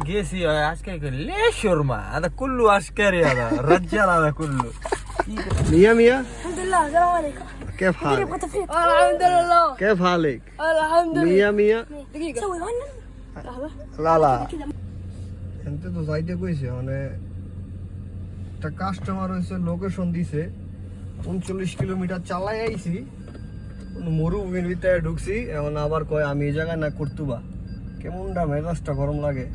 গেছি আজকে আদা কুল্লু আশকারি আদা كيف حالك؟ الحمد لله كيف حالك؟ الحمد لله مية مية لا لا انت তো যাইতে কইছে মানে একটা কাস্টমার হয়েছে লোকেশন দিছে উনচল্লিশ কিলোমিটার চালাই আইছি মরুভূমির ভিতরে ঢুকছি এখন আবার কয় আমি এই জায়গায় না করতুবা কেমনটা মেজাজটা গরম লাগে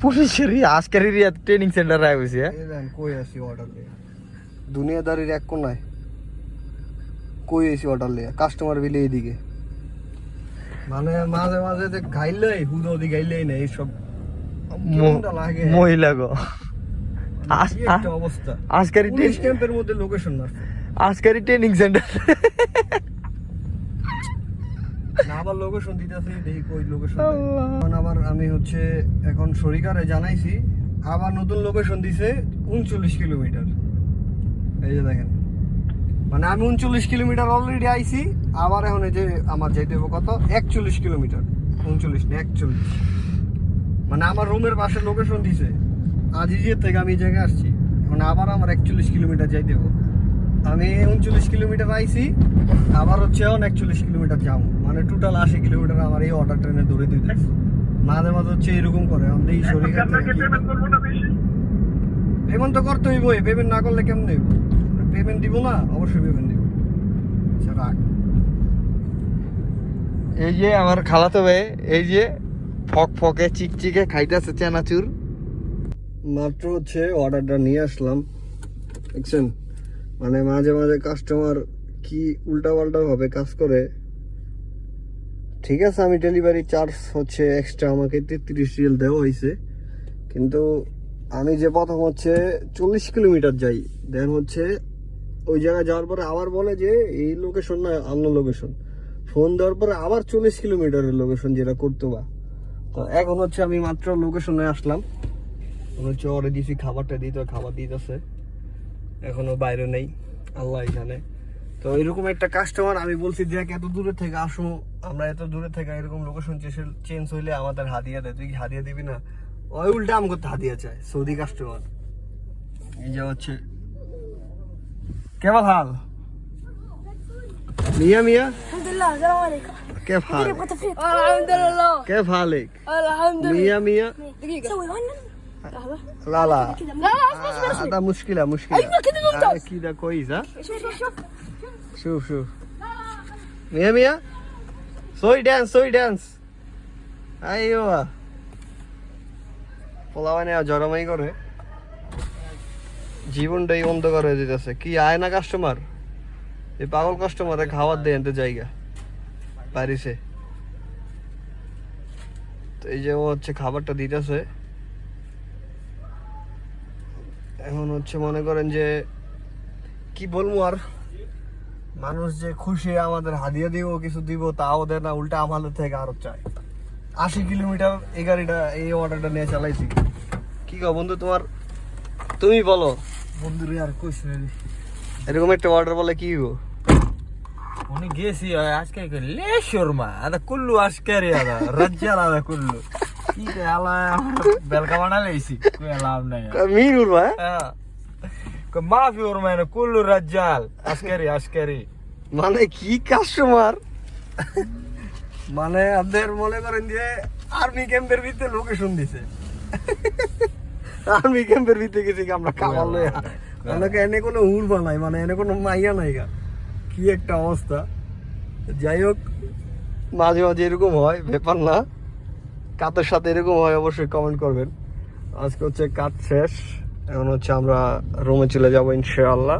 পুলিশের আজকের ট্রেনিং সেন্টার আয় হয়েছে কই আছি অর্ডার লিয়ে দুনিয়াদারির এক কোনায়। কই আছি অর্ডার লিয়ে কাস্টমার বিলে এইদিকে। মানে মাঝে মাঝে যে গাইলেই হুদো দি গাইলেই না এইসব মহিলা গো। আস- আজকের পুলিশ ক্যাম্পের মধ্যে লোকেশন মারছে। আজকের ট্রেনিং সেন্টার না আবার লোকেশন দিতেছে দেখি কই লোকেশন এখন আবার আমি হচ্ছে এখন শরিকারে জানাইছি আবার নতুন লোকেশন দিছে উনচল্লিশ কিলোমিটার। এই যে দেখেন। মানে আমি উনচল্লিশ কিলোমিটার অলরেডি আইছি আবার এখন এই যে আমার যাইতে হবে কত? একচল্লিশ কিলোমিটার। উনচল্লিশ না একচল্লিশ। মানে আমার রুমের পাশে লোকেশন দিছে। আজিজিয়ার থেকে আমি এই জায়গায় আসছি। এখন আবার আমার একচল্লিশ কিলোমিটার যাইতে হবে। আমি উনচল্লিশ কিলোমিটার আইছি আবার হচ্ছে একচল্লিশ কিলোমিটার যাব। মানে টোটাল আশি কিলোমিটার আমার এই অর্ডার ট্রেনে দৌড়ে দিতে মাঝে মাঝে হচ্ছে এরকম করে আমাদের এই শরীর পেমেন্ট তো করতে হইব পেমেন্ট না করলে কেমন হইব? পেমেন্ট দিব না অবশ্যই পেমেন্ট দিব। আচ্ছা রাখ। এই যে আমার খালাতো ভাই এই যে ফক ফকে চিকচিকে খাইতেছে চানাচুর। মাত্র হচ্ছে অর্ডারটা নিয়ে আসলাম। দেখছেন? মানে মাঝে মাঝে কাস্টমার কি উল্টা পাল্টা ভাবে কাজ করে, ঠিক আছে, আমি ডেলিভারি চার্জ হচ্ছে এক্সট্রা আমাকে তেত্রিশ রিয়েল দেওয়া হয়েছে, কিন্তু আমি যে প্রথম হচ্ছে চল্লিশ কিলোমিটার যাই দেন হচ্ছে ওই জায়গায় যাওয়ার পরে আবার বলে যে এই লোকেশন না, অন্য লোকেশন ফোন দেওয়ার পরে আবার চল্লিশ কিলোমিটারের লোকেশন যেটা করতো বা। তো এখন হচ্ছে আমি মাত্র লোকেশনে আসলাম হচ্ছে অর্ডার দিয়েছি খাবারটা দিতে, খাবার দিতেছে। এখনো বাইরে নেই আল্লাহ জানে তো এরকম একটা কাস্টমার আমি বলছি যে এত দূরে থেকে আসো আমরা এত দূরে থেকে এরকম লোকেশন চেঞ্জ হইলে আমাদের হাদিয়া দেয় তুই কি হাদিয়া দিবি না ওই উল্টা আম করতে হাদিয়া চায় সৌদি কাস্টমার এই যে হচ্ছে কেমন হাল মিয়া মিয়া الحمد لله السلام عليكم كيف كيف حالك كنت فيك؟ الحمد لله كيف حالك الحمد لله মিয়া মিয়া دقيقة سوي هنا لحظة لا لا كذا لا لا اصبر اصبر اصبر هذا مشكلة مشكلة أيوة كده ممتاز. آه، كده كويس ها شوف شوف شوف شوف شوف مية مية سوي دانس سوي دانس ايوه পোলাওয়ানে জড়ামাই করে জীবনটাই অন্ধকার হয়ে যেতেছে কি আয় না কাস্টমার এই পাগল কাস্টমারে খাবার দেয় এনতে জায়গা পারিসে তো এই যে ও হচ্ছে খাবারটা দিতেছে এখন হচ্ছে মনে করেন যে কি বলব আর? মানুষ যে খুশি আমাদের হাদিয়া দিব কিছু দিব তাও দেয় না উল্টা আমাদের থেকে আরও চায়। আশি কিলোমিটার এই গাড়িটা এই অর্ডারটা নিয়ে চালাইছি। কি গো বন্ধু তোমার? তুমি বলো। বন্ধুরে আর কইস এরকম একটা অর্ডার বলে কি গো? উনি গেছি আজকে লে শোরমা আদা কুল্লু আজকেরি আদা রজ্জাল আদা কুল্লু। কি কে বেলকা বানা কই লাভ নাই মিন উড়বা হ্যাঁ। মাফি ওর মানে কুল্লু রজ্জাল মানে কি কাস্টমার মানে আপনাদের মনে করেন যে আর্মি ক্যাম্পের ভিতরে লোকেশন দিছে। আর্মি ক্যাম্পের ভিতরে গেছি আমরা খাবার অনেকে এনে কোনো উড়বা নাই মানে এনে কোনো মাইয়া নাই গা। কি একটা অবস্থা। যাই হোক মাঝে মাঝে এরকম হয় ব্যাপার না। কাতের সাথে এরকম হয় অবশ্যই কমেন্ট করবেন। আজকে হচ্ছে কাজ শেষ। এখন হচ্ছে আমরা রুমে চলে যাব ইনশাআল্লাহ।